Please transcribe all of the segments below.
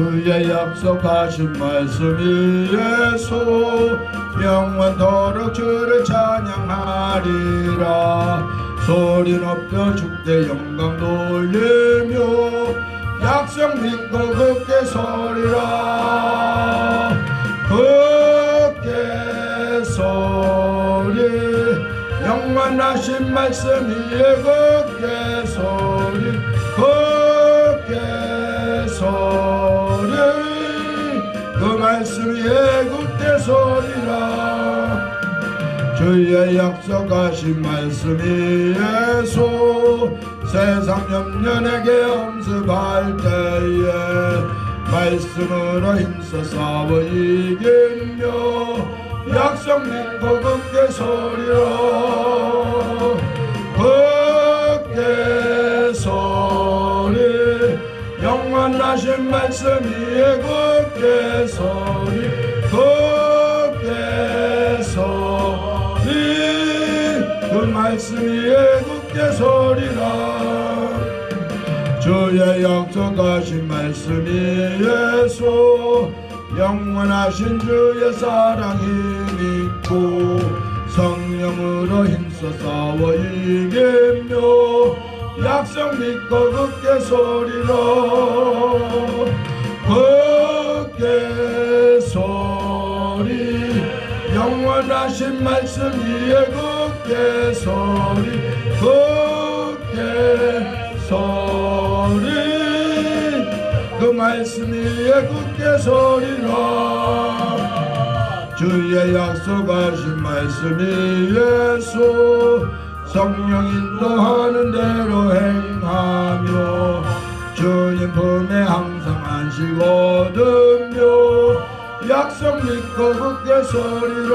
주의 약속하신 말씀이 예수 영원토록 주를 찬양하리라. 소리 높여 주께 영광 돌리며 약속 믿고 굳게 소리라. 굳게 소리 영원하신 말씀 위에 굳게 말씀 위에 굳게 소리라. 주의 약속하신 말씀이 예수 세상 염려에게 엄습할 때에 말씀으로 힘써 싸워 이기며 약속 믿고 굳게 소리로 영원하신 말씀 위에 굳게 소리 굳게 소리. 그 말씀 위에 굳게 소리라. 주의 약속하신 말씀이 예수 영원하신 주의 사랑이 믿고 성령으로 힘써 싸워 이기며 약속 믿고 굳게 소리로 영원하신 말씀 위에 굳게 소리 굳게 소리. 그 말씀 위에 굳게 소리라. 주의 약속하신 말씀이 예수 성령 인도하는 대로 행하며 주님 품에 항상 안식 얻으며 약속 믿고 굳게 소리로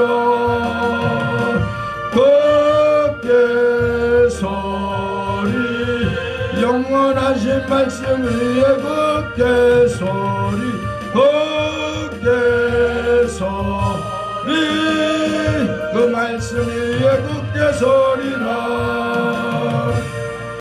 굳게 소리. 영원하신 말씀 위에 굳게 소리 굳게 소리. 그 말씀 위에 굳게 소리